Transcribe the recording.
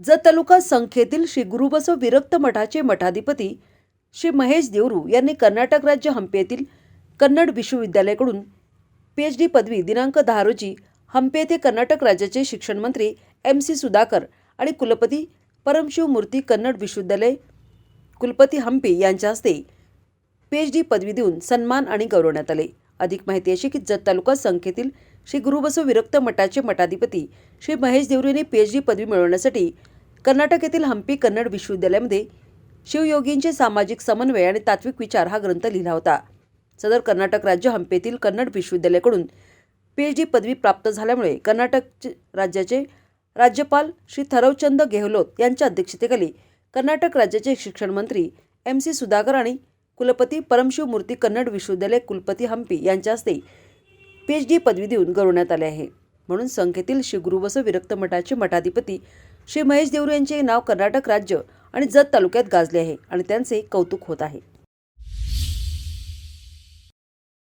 जत तालुका संख्येतील श्री गुरुबसव विरक्त मठाचे मठाधिपती श्री महेश देवरू यांनी कर्नाटक राज्य हंपी येथील कन्नड विश्वविद्यालयाकडून पी एच डी पदवी दिनांक दहा रोजी हंपे येथे कर्नाटक राज्याचे शिक्षण मंत्री एम सी सुधाकर आणि कुलपती परमशिव मूर्ती कन्नड विश्वविद्यालय कुलपती हंपी यांच्या हस्ते पी एच डी पदवी देऊन सन्मान आणि गौरवण्यात आले. अधिक माहिती अशी की जत तालुका संख्येतील श्री गुरुबसो विरक्त मठाचे मठाधिपती श्री महेश देवरू पी एच डी पदवी मिळवण्यासाठी कर्नाटक येथील हंपी कन्नड विश्वविद्यालयामध्ये शिवयोगींचे सामाजिक समन्वय आणि तात्विक विचार हा ग्रंथ लिहिला होता. सदर कर्नाटक राज्य हंपेतील कन्नड विश्वविद्यालयाकडून पी एच डी पदवी प्राप्त झाल्यामुळे कर्नाटक राज्याचे राज्यपाल श्री थरवचंद गेहलोत यांच्या अध्यक्षतेखाली कर्नाटक राज्याचे शिक्षण मंत्री एम सी सुधाकर आणि कुलपती परमशिव मूर्ती कन्नड विश्वविद्यालय कुलपती हंपी यांच्या हस्ते पी एच डी पदवी देऊन गौरवण्यात आले आहे. म्हणून संख्येतील श्री गुरुबसव विरक्त मठाचे मठाधिपती श्री महेश देवरू यांचे नाव कर्नाटक राज्य आणि जत तालुक्यात गाजले आहे आणि त्यांचे कौतुक होत आहे.